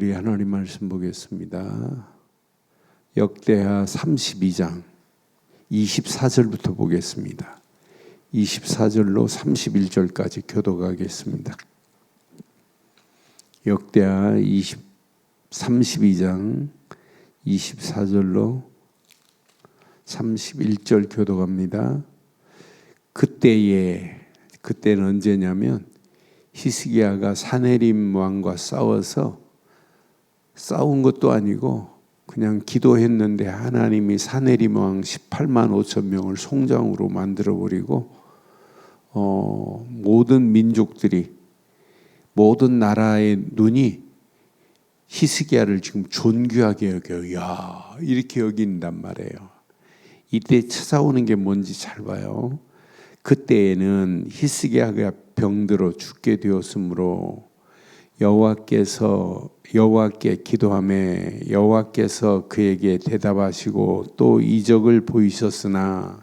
우리 하나님 말씀 보겠습니다. 역대하 32장 24절부터 보겠습니다. 24절로 31절까지 교도가겠습니다. 역대하 20, 32장 24절로 31절 교도갑니다. 그때에 그때는 언제냐면 히스기야가 사네림 왕과 싸워서 싸운 것도 아니고 그냥 기도했는데 하나님이 사네림 왕 18만 5천 명을 송장으로 만들어 버리고 어, 모든 민족들이 모든 나라의 눈이 히스기야를 지금 존귀하게 여겨요. 야, 이렇게 여긴단 말이에요. 이때 찾아오는 게 뭔지 잘 봐요. 그때에는 히스기야가 병들어 죽게 되었으므로 여호와께서 여호와께 기도함에 여호와께서 그에게 대답하시고 또 이적을 보이셨으나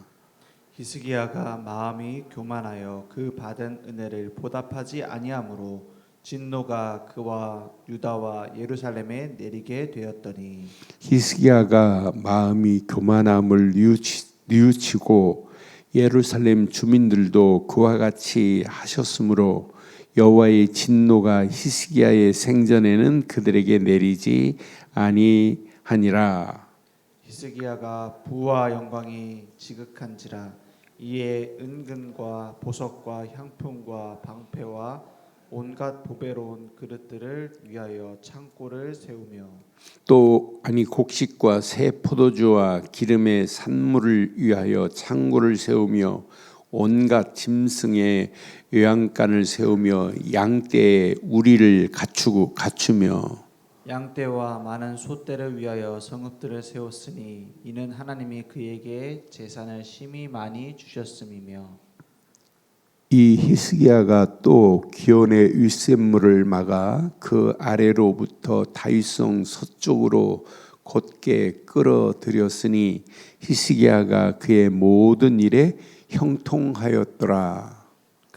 히스기야가 마음이 교만하여 그 받은 은혜를 보답하지 아니하므로 진노가 그와 유다와 예루살렘에 내리게 되었더니 히스기야가 마음이 교만함을 뉘우치, 뉘우치고 예루살렘 주민들도 그와 같이 하셨으므로 여호와의 진노가 히스기야의 생전에는 그들에게 내리지 아니하니라. 히스기야가 부와 영광이 지극한지라 이에 은근과 보석과 향품과 방패와 온갖 보배로운 그릇들을 위하여 창고를 세우며 또 아니 곡식과 새 포도주와 기름의 산물을 위하여 창고를 세우며 온갖 짐승의 요양간을 세우며 양떼의 우리를 갖추고 갖추며 양떼와 많은 소떼를 위하여 성읍들을 세웠으니 이는 하나님이 그에게 재산을 심히 많이 주셨음이며 이 히스기야가 또 기온의 윗샘물을 막아 그 아래로부터 다윗성 서쪽으로 곧게 끌어들였으니 히스기야가 그의 모든 일에 형통하였더라.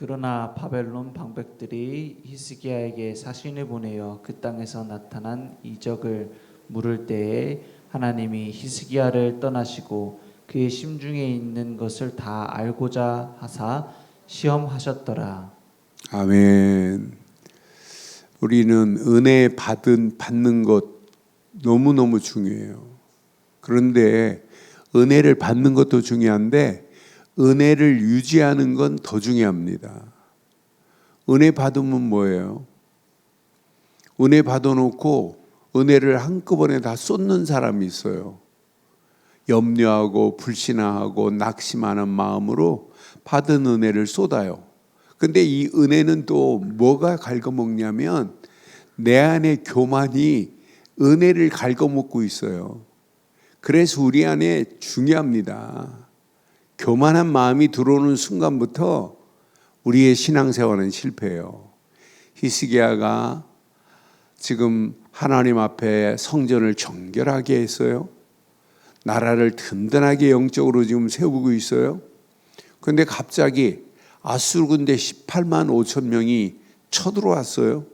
그러나 바벨론 방백들이 히스기야에게 사신을 보내어 그 땅에서 나타난 이적을 물을 때에 하나님이 히스기야를 떠나시고 그의 심중에 있는 것을 다 알고자 하사 시험하셨더라. 아멘. 우리는 은혜 받은 받는 것 너무 너무 중요해요. 그런데 은혜를 받는 것도 중요한데 은혜를 유지하는 건 더 중요합니다. 은혜 받으면 뭐예요? 은혜 받아놓고 은혜를 한꺼번에 다 쏟는 사람이 있어요. 염려하고 불신하고 낙심하는 마음으로 받은 은혜를 쏟아요. 근데 이 은혜는 또 뭐가 갉아먹냐면 내 안에 교만이 은혜를 갉아먹고 있어요. 그래서 우리 안에 중요합니다. 교만한 마음이 들어오는 순간부터 우리의 신앙생활은 실패해요. 히스기야가 지금 하나님 앞에 성전을 정결하게 했어요. 나라를 든든하게 영적으로 지금 세우고 있어요. 근데 갑자기 아수르 군대 18만 5천 명이 쳐들어왔어요.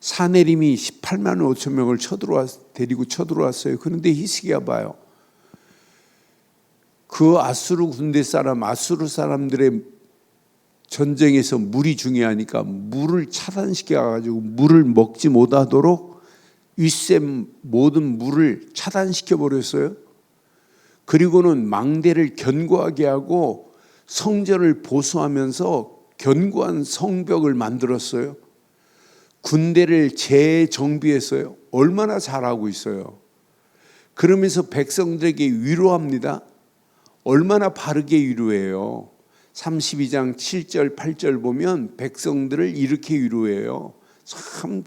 사내림이 18만 5천 명을 쳐들어왔 데리고 쳐들어왔어요. 그런데 히스기야 봐요. 그 아수르 군대 사람, 아수르 사람들의 전쟁에서 물이 중요하니까 물을 차단시켜 가지고 물을 먹지 못하도록 윗샘 모든 물을 차단시켜 버렸어요. 그리고는 망대를 견고하게 하고 성전을 보수하면서 견고한 성벽을 만들었어요. 군대를 재정비했어요. 얼마나 잘하고 있어요. 그러면서 백성들에게 위로합니다. 얼마나 바르게 위로해요. 32장 7절 8절 보면 백성들을 이렇게 위로해요. 참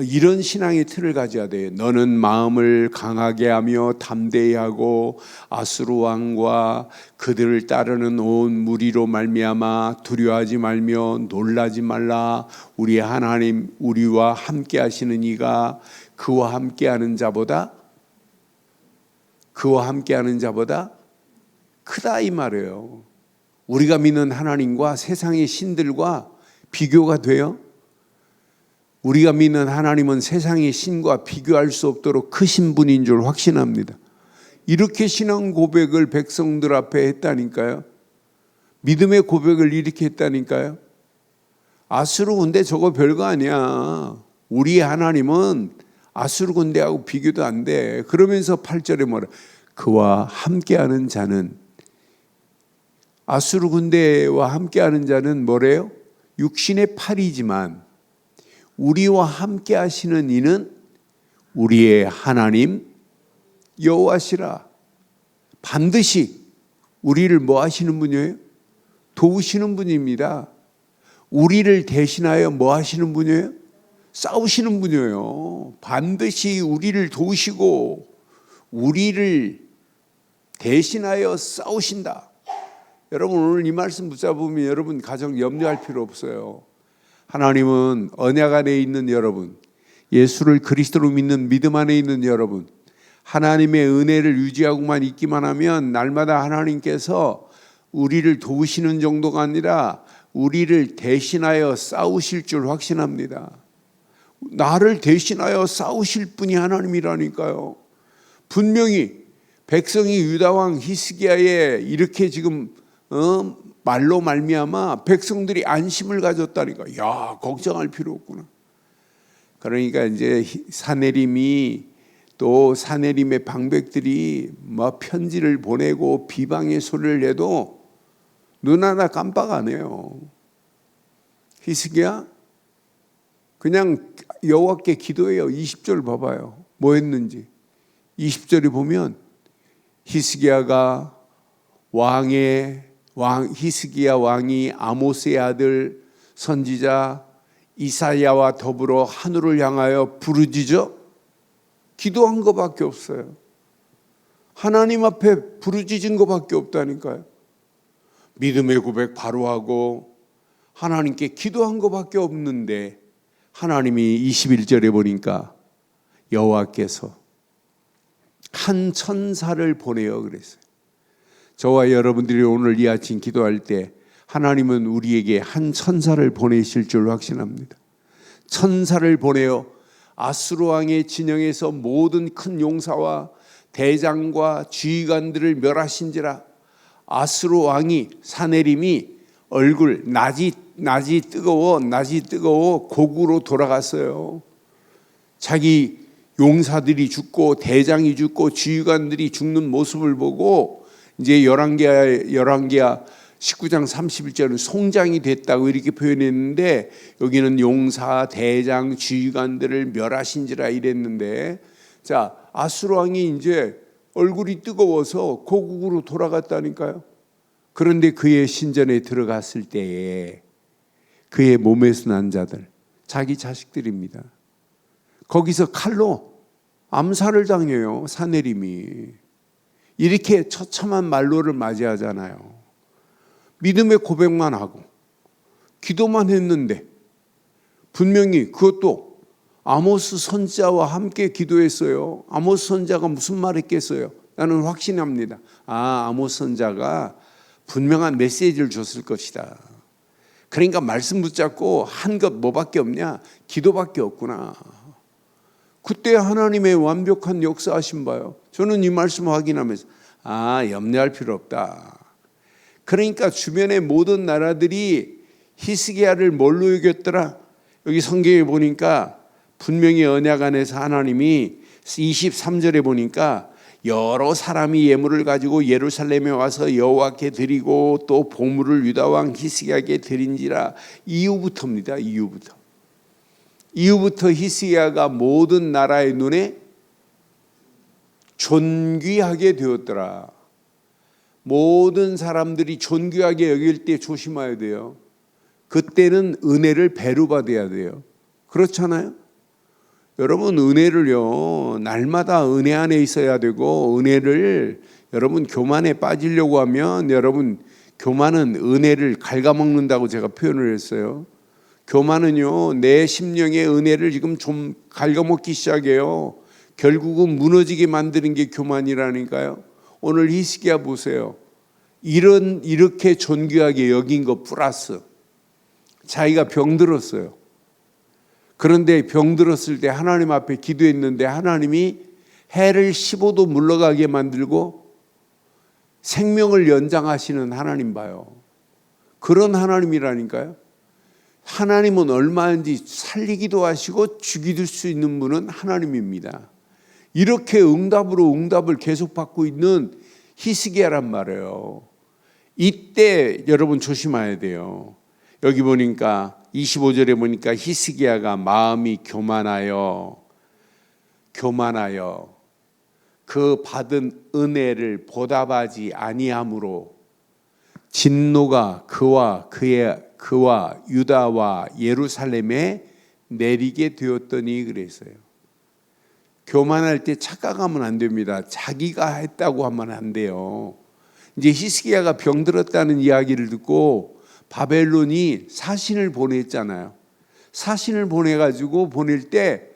이런 신앙의 틀을 가져야 돼. 너는 마음을 강하게 하며 담대히 하고 아수르 왕과 그들을 따르는 온 무리로 말미암아 두려워하지 말며 놀라지 말라. 우리 하나님 우리와 함께 하시는 이가 그와 함께 하는 자보다 그와 함께 하는 자보다 크다 이 말이에요. 우리가 믿는 하나님과 세상의 신들과 비교가 돼요? 우리가 믿는 하나님은 세상의 신과 비교할 수 없도록 크신 분인 줄 확신합니다. 이렇게 신앙 고백을 백성들 앞에 했다니까요. 믿음의 고백을 이렇게 했다니까요. 아수르 군대 저거 별거 아니야. 우리 하나님은 아수르 군대하고 비교도 안 돼. 그러면서 8절에 뭐라 그와 함께하는 자는 아수르 군대와 함께하는 자는 뭐래요? 육신의 팔이지만 우리와 함께 하시는 이는 우리의 하나님 여호와시라. 반드시 우리를 뭐 하시는 분이에요? 도우시는 분입니다. 우리를 대신하여 뭐 하시는 분이에요? 싸우시는 분이에요. 반드시 우리를 도우시고 우리를 대신하여 싸우신다. 여러분 오늘 이 말씀 붙잡으면 여러분 가정 염려할 필요 없어요. 하나님은 언약 안에 있는 여러분, 예수를 그리스도로 믿는 믿음 안에 있는 여러분, 하나님의 은혜를 유지하고만 있기만 하면 날마다 하나님께서 우리를 도우시는 정도가 아니라 우리를 대신하여 싸우실 줄 확신합니다. 나를 대신하여 싸우실 분이 하나님이라니까요. 분명히 백성이 유다 왕 히스기야에 이렇게 지금 어, 말로 말미암아 백성들이 안심을 가졌다니까. 야 걱정할 필요 없구나. 그러니까 이제 히- 사내림이 또 사내림의 방백들이 뭐 편지를 보내고 비방의 소리를 내도 눈 하나 깜빡 안 해요. 히스기야 그냥 여호와께 기도해요. 20절 봐봐요. 뭐 했는지. 20절에 보면 히스기야가 왕의 왕 히스기야 왕이 아모스의 아들 선지자 이사야와 더불어 하늘을 향하여 부르짖어 기도한 것밖에 없어요. 하나님 앞에 부르짖은 것밖에 없다니까요. 믿음의 고백 바로 하고 하나님께 기도한 것밖에 없는데 하나님이 21절에 보니까 여호와께서 한 천사를 보내어 그랬어요. 저와 여러분들이 오늘 이 아침 기도할 때 하나님은 우리에게 한 천사를 보내실 줄 확신합니다. 천사를 보내어 아수르 왕의 진영에서 모든 큰 용사와 대장과 지휘관들을 멸하신지라 아수르 왕이 사내림이 얼굴 낮이 낮이 뜨거워 낮이 뜨거워 고구로 돌아갔어요. 자기 용사들이 죽고 대장이 죽고 지휘관들이 죽는 모습을 보고 이제 열왕기야 열왕기야 19장 31절은 송장이 됐다고 이렇게 표현했는데 여기는 용사 대장 지휘관들을 멸하신지라 이랬는데 자 아수르 왕이 이제 얼굴이 뜨거워서 고국으로 돌아갔다니까요. 그런데 그의 신전에 들어갔을 때에 그의 몸에서 난 자들 자기 자식들입니다. 거기서 칼로 암살을 당해요. 사내림이 이렇게 처참한 말로를 맞이하잖아요. 믿음의 고백만 하고 기도만 했는데 분명히 그것도 아모스 선자와 함께 기도했어요. 아모스 선자가 무슨 말 했겠어요? 나는 확신합니다. 아, 아모스 선자가 분명한 메시지를 줬을 것이다. 그러니까 말씀 붙잡고 한 것 뭐밖에 없냐? 기도밖에 없구나. 그때 하나님의 완벽한 역사하신 바요. 저는 이 말씀 확인하면서 아 염려할 필요 없다. 그러니까 주변의 모든 나라들이 히스기야를 뭘로 이겼더라? 여기 성경에 보니까 분명히 언약 안에서 하나님이 23절에 보니까 여러 사람이 예물을 가지고 예루살렘에 와서 여호와께 드리고 또 보물을 유다 왕 히스기야에게 드린지라 이후부터입니다. 이후부터. 이후부터 히스기야가 모든 나라의 눈에 존귀하게 되었더라. 모든 사람들이 존귀하게 여길 때 조심해야 돼요. 그때는 은혜를 배로 받아야 돼요. 그렇잖아요? 여러분 은혜를요 날마다 은혜 안에 있어야 되고 은혜를 여러분 교만에 빠지려고 하면 여러분 교만은 은혜를 갉아먹는다고 제가 표현을 했어요. 교만은요 내 심령의 은혜를 지금 좀 갉아먹기 시작해요. 결국은 무너지게 만드는 게 교만이라니까요. 오늘 히스기야 보세요. 이런 이렇게 존귀하게 여긴 것 플러스 자기가 병들었어요. 그런데 병들었을 때 하나님 앞에 기도했는데 하나님이 해를 15도 물러가게 만들고 생명을 연장하시는 하나님 봐요. 그런 하나님이라니까요. 하나님은 얼마든지 살리기도 하시고 죽이도 수 있는 분은 하나님입니다. 이렇게 응답으로 응답을 계속 받고 있는 히스기야란 말이에요. 이때 여러분 조심해야 돼요. 여기 보니까 25절에 보니까 히스기야가 마음이 교만하여 교만하여 그 받은 은혜를 보답하지 아니함으로 진노가 그와 그의 그와 유다와 예루살렘에 내리게 되었더니 그랬어요. 교만할 때 착각하면 안 됩니다. 자기가 했다고 하면 안 돼요. 이제 히스기야가 병들었다는 이야기를 듣고 바벨론이 사신을 보냈잖아요. 사신을 보내가지고 보낼 때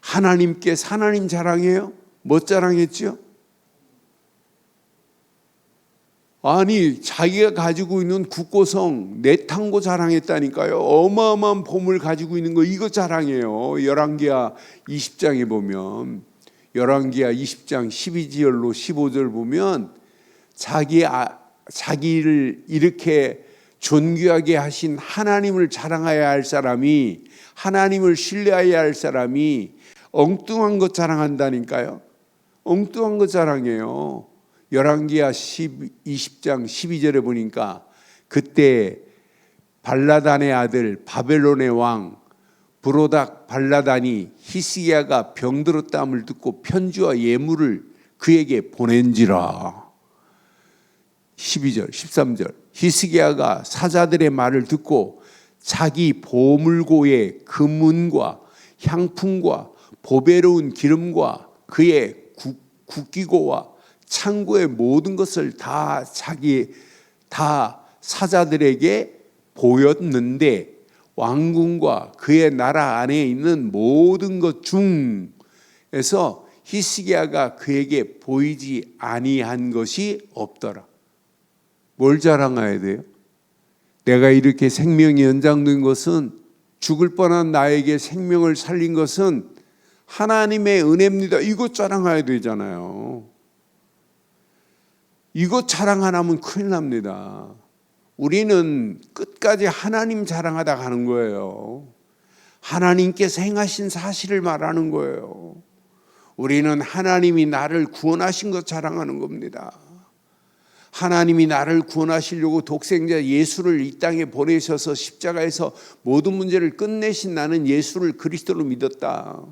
하나님께 하나님 자랑해요? 뭐 자랑했죠? 아니 자기가 가지고 있는 국고성 내탕고 자랑했다니까요. 어마어마한 보물 가지고 있는 거 이거 자랑해요. 열왕기하 20장에 보면 열왕기하 20장 12절로 15절 보면 자기 아, 자기를 이렇게 존귀하게 하신 하나님을 자랑해야 할 사람이 하나님을 신뢰해야 할 사람이 엉뚱한 것 자랑한다니까요. 엉뚱한 것 자랑해요. 열왕기하 10, 20장 12절에 보니까 그때 발라단의 아들 바벨론의 왕 브로닥 발라단이 히스기야가 병들었다함을 듣고 편지와 예물을 그에게 보낸지라. 12절, 13절. 히스기야가 사자들의 말을 듣고 자기 보물고의 금문과 향품과 보배로운 기름과 그의 국, 국기고와 창고의 모든 것을 다 자기 다 사자들에게 보였는데 왕궁과 그의 나라 안에 있는 모든 것 중에서 히스기야가 그에게 보이지 아니한 것이 없더라. 뭘 자랑해야 돼요? 내가 이렇게 생명이 연장된 것은 죽을 뻔한 나에게 생명을 살린 것은 하나님의 은혜입니다. 이것 자랑해야 되잖아요. 이것 자랑 안 하면 큰일 납니다. 우리는 끝까지 하나님 자랑하다 가는 거예요. 하나님께서 행하신 사실을 말하는 거예요. 우리는 하나님이 나를 구원하신 것 자랑하는 겁니다. 하나님이 나를 구원하시려고 독생자 예수를 이 땅에 보내셔서 십자가에서 모든 문제를 끝내신 나는 예수를 그리스도로 믿었다.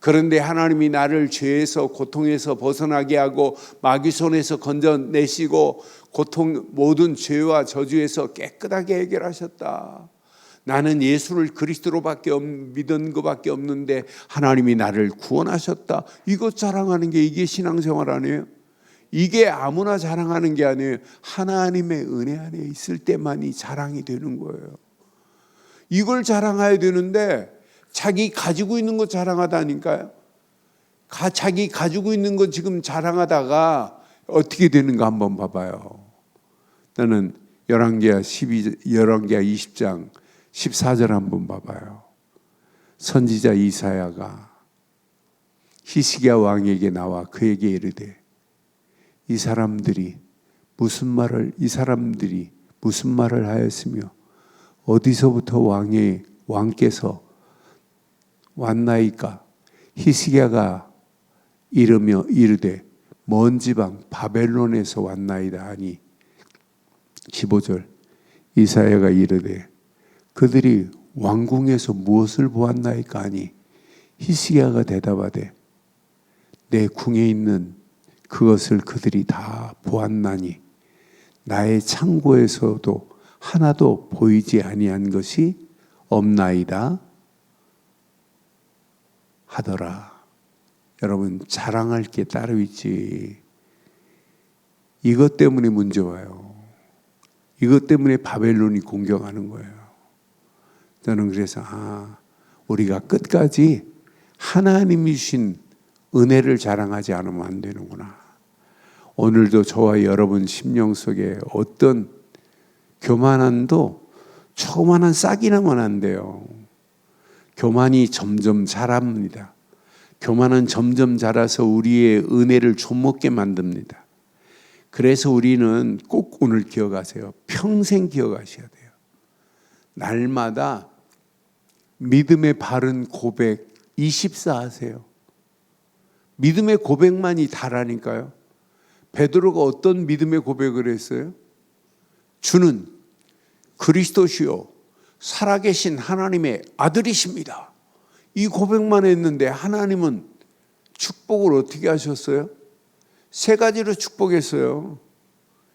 그런데 하나님이 나를 죄에서 고통에서 벗어나게 하고 마귀 손에서 건져내시고 고통 모든 죄와 저주에서 깨끗하게 해결하셨다. 나는 예수를 그리스도로밖에 없, 믿은 것밖에 없는데 하나님이 나를 구원하셨다. 이것 자랑하는 게 이게 신앙생활 아니에요? 이게 아무나 자랑하는 게 아니에요. 하나님의 은혜 안에 있을 때만이 자랑이 되는 거예요. 이걸 자랑해야 되는데 자기 가지고 있는 거 자랑하다니까요. 가, 자기 가지고 있는 거 지금 자랑하다가 어떻게 되는가 한번 봐봐요. 나는 열왕기하 12 열왕기하 20장 14절 한번 봐봐요. 선지자 이사야가 히스기야 왕에게 나와 그에게 이르되 이 사람들이 무슨 말을 이 사람들이 무슨 말을 하였으며 어디서부터 왕의 왕께서 왔나이까? 히스기야가 이르며 이르되 먼 지방 바벨론에서 왔나이다 하니 15절. 이사야가 이르되 그들이 왕궁에서 무엇을 보았나이까 하니 히스기야가 대답하되 내 궁에 있는 그것을 그들이 다 보았나니 나의 창고에서도 하나도 보이지 아니한 것이 없나이다 하더라. 여러분 자랑할 게 따로 있지. 이것 때문에 문제 와요. 이것 때문에 바벨론이 공격하는 거예요. 저는 그래서 아 우리가 끝까지 하나님이 주신 은혜를 자랑하지 않으면 안 되는구나. 오늘도 저와 여러분 심령 속에 어떤 교만함도 조그만한 싹이 나면 안 돼요. 교만이 점점 자랍니다. 교만은 점점 자라서 우리의 은혜를 좀먹게 만듭니다. 그래서 우리는 꼭 오늘 기억하세요. 평생 기억하셔야 돼요. 날마다 믿음의 바른 고백 24 하세요. 믿음의 고백만이 다라니까요. 베드로가 어떤 믿음의 고백을 했어요? 주는 그리스도시요 살아계신 하나님의 아들이십니다. 이 고백만 했는데 하나님은 축복을 어떻게 하셨어요? 세 가지로 축복했어요.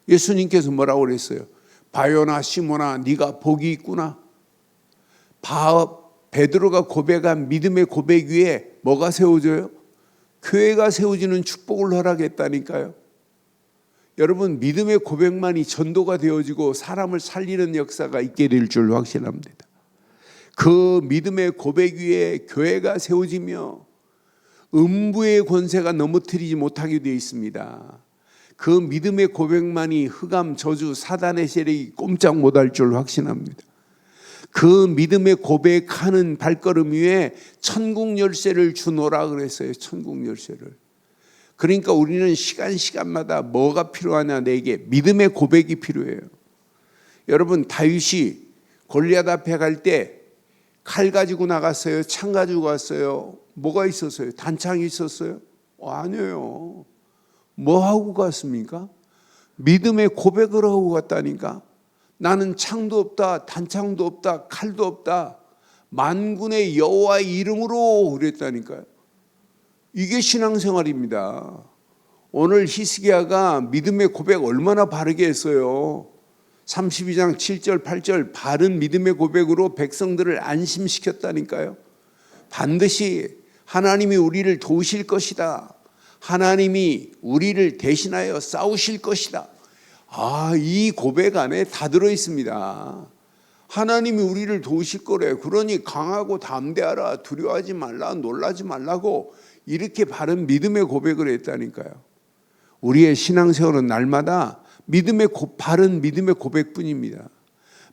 예수님께서 뭐라고 그랬어요? 바요나 시모나 네가 복이 있구나. 바 베드로가 고백한 믿음의 고백 위에 뭐가 세워져요? 교회가 세워지는 축복을 허락했다니까요. 여러분 믿음의 고백만이 전도가 되어지고 사람을 살리는 역사가 있게 될 줄 확신합니다. 그 믿음의 고백 위에 교회가 세워지며 음부의 권세가 넘어뜨리지 못하게 되어 있습니다. 그 믿음의 고백만이 흑암 저주 사단의 세력이 꼼짝 못할 줄 확신합니다. 그 믿음의 고백하는 발걸음 위에 천국 열쇠를 주노라 그랬어요. 천국 열쇠를. 그러니까 우리는 시간 시간마다 뭐가 필요하냐 내게 믿음의 고백이 필요해요. 여러분 다윗이 골리앗 앞에 갈 때 칼 가지고 나갔어요. 창 가지고 갔어요. 뭐가 있었어요? 단창이 있었어요? 어, 아니에요. 뭐 하고 갔습니까? 믿음의 고백을 하고 갔다니까. 나는 창도 없다, 단창도 없다, 칼도 없다. 만군의 여호와의 이름으로 그랬다니까요. 이게 신앙생활입니다. 오늘 히스기야가 믿음의 고백 얼마나 바르게 했어요. 32장 7절 8절 바른 믿음의 고백으로 백성들을 안심시켰다니까요. 반드시 하나님이 우리를 도우실 것이다. 하나님이 우리를 대신하여 싸우실 것이다. 아, 이 고백 안에 다 들어 있습니다. 하나님이 우리를 도우실 거래. 그러니 강하고 담대하라. 두려워하지 말라. 놀라지 말라고 이렇게 바른 믿음의 고백을 했다니까요. 우리의 신앙생활은 날마다 믿음의 고, 바른 믿음의 고백뿐입니다.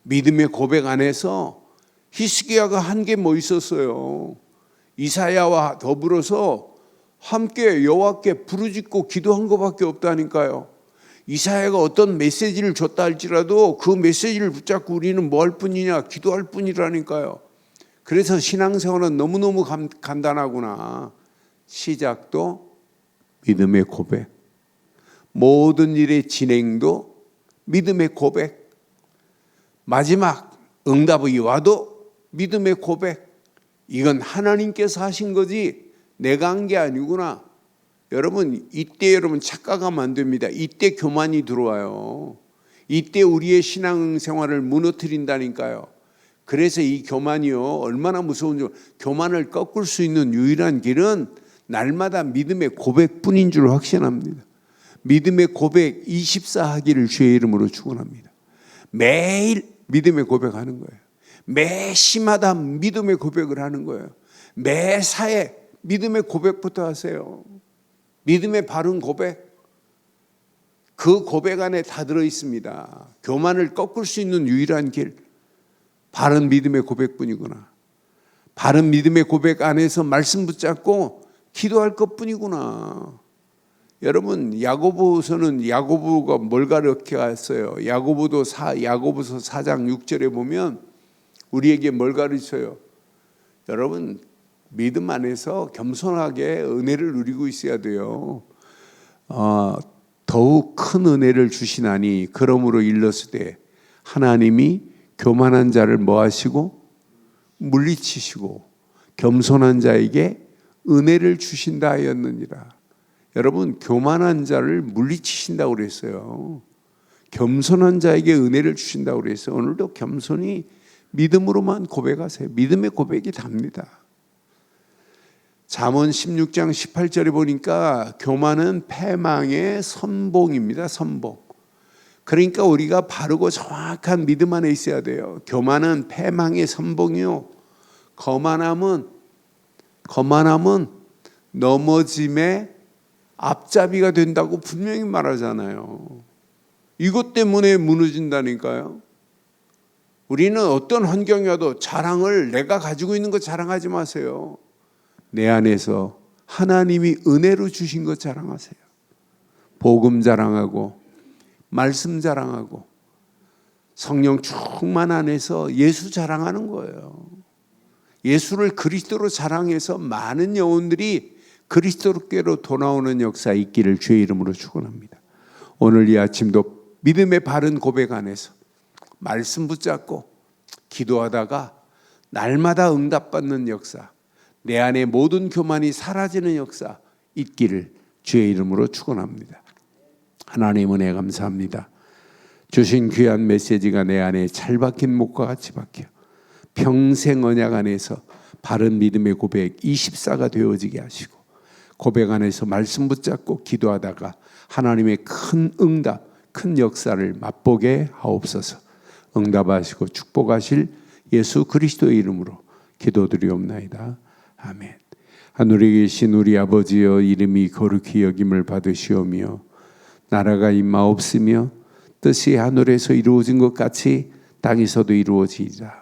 믿음의 고백 안에서 히스기야가 한 게 뭐 있었어요? 이사야와 더불어서 함께 여호와께 부르짖고 기도한 것밖에 없다니까요. 이사야가 어떤 메시지를 줬다 할지라도 그 메시지를 붙잡고 우리는 뭐 할 뿐이냐 기도할 뿐이라니까요. 그래서 신앙생활은 너무너무 간, 간단하구나. 시작도 믿음의 고백. 모든 일의 진행도 믿음의 고백. 마지막 응답이 와도 믿음의 고백. 이건 하나님께서 하신 거지 내가 한 게 아니구나. 여러분 이때 여러분 착각하면 안 됩니다. 이때 교만이 들어와요. 이때 우리의 신앙생활을 무너뜨린다니까요. 그래서 이 교만이요 얼마나 무서운지 교만을 꺾을 수 있는 유일한 길은 날마다 믿음의 고백뿐인 줄 확신합니다. 믿음의 고백 24 하기를 주의 이름으로 축원합니다. 매일 믿음의 고백하는 거예요. 매 시마다 믿음의 고백을 하는 거예요. 매 사에 믿음의 고백부터 하세요. 믿음의 바른 고백. 그 고백 안에 다 들어 있습니다. 교만을 꺾을 수 있는 유일한 길. 바른 믿음의 고백뿐이구나. 바른 믿음의 고백 안에서 말씀 붙잡고 기도할 것뿐이구나. 여러분 야고보서는 야고보가 뭘 가르쳐왔어요? 야고보도 사 야고보서 4장 6절에 보면 우리에게 뭘 가르쳐요? 여러분 믿음 안에서 겸손하게 은혜를 누리고 있어야 돼요. 어, 더욱 큰 은혜를 주시나니 그러므로 일렀을 때 하나님이 교만한 자를 뭐하시고 물리치시고 겸손한 자에게 은혜를 주신다 하였느니라. 여러분 교만한 자를 물리치신다고 그랬어요. 겸손한 자에게 은혜를 주신다고 그랬어요. 오늘도 겸손히 믿음으로만 고백하세요. 믿음의 고백이 답니다. 잠언 16장 18절에 보니까 교만은 패망의 선봉입니다. 선봉. 그러니까 우리가 바르고 정확한 믿음 안에 있어야 돼요. 교만은 패망의 선봉이요. 거만함은 거만함은 넘어짐의 앞잡이가 된다고 분명히 말하잖아요. 이것 때문에 무너진다니까요. 우리는 어떤 환경이어도 자랑을 내가 가지고 있는 것 자랑하지 마세요. 내 안에서 하나님이 은혜로 주신 것 자랑하세요. 복음 자랑하고 말씀 자랑하고 성령 충만 안에서 예수 자랑하는 거예요. 예수를 그리스도로 자랑해서 많은 영혼들이 그리스도께로 돌아오는 역사 있기를 주의 이름으로 축원합니다. 오늘 이 아침도 믿음의 바른 고백 안에서 말씀 붙잡고 기도하다가 날마다 응답받는 역사, 내 안에 모든 교만이 사라지는 역사 있기를 주의 이름으로 축원합니다. 하나님 은혜 감사합니다. 주신 귀한 메시지가 내 안에 잘 박힌 목과 같이 박혀 평생 언약 안에서 바른 믿음의 고백 24가 되어지게 하시고 고백 안에서 말씀 붙잡고 기도하다가 하나님의 큰 응답, 큰 역사를 맛보게 하옵소서. 응답하시고 축복하실 예수 그리스도의 이름으로 기도드리옵나이다. 아멘. 하늘에 계신 우리 아버지여 이름이 거룩히 여김을 받으시오며 나라가 임하옵으며 뜻이 하늘에서 이루어진 것 같이 땅에서도 이루어지이다.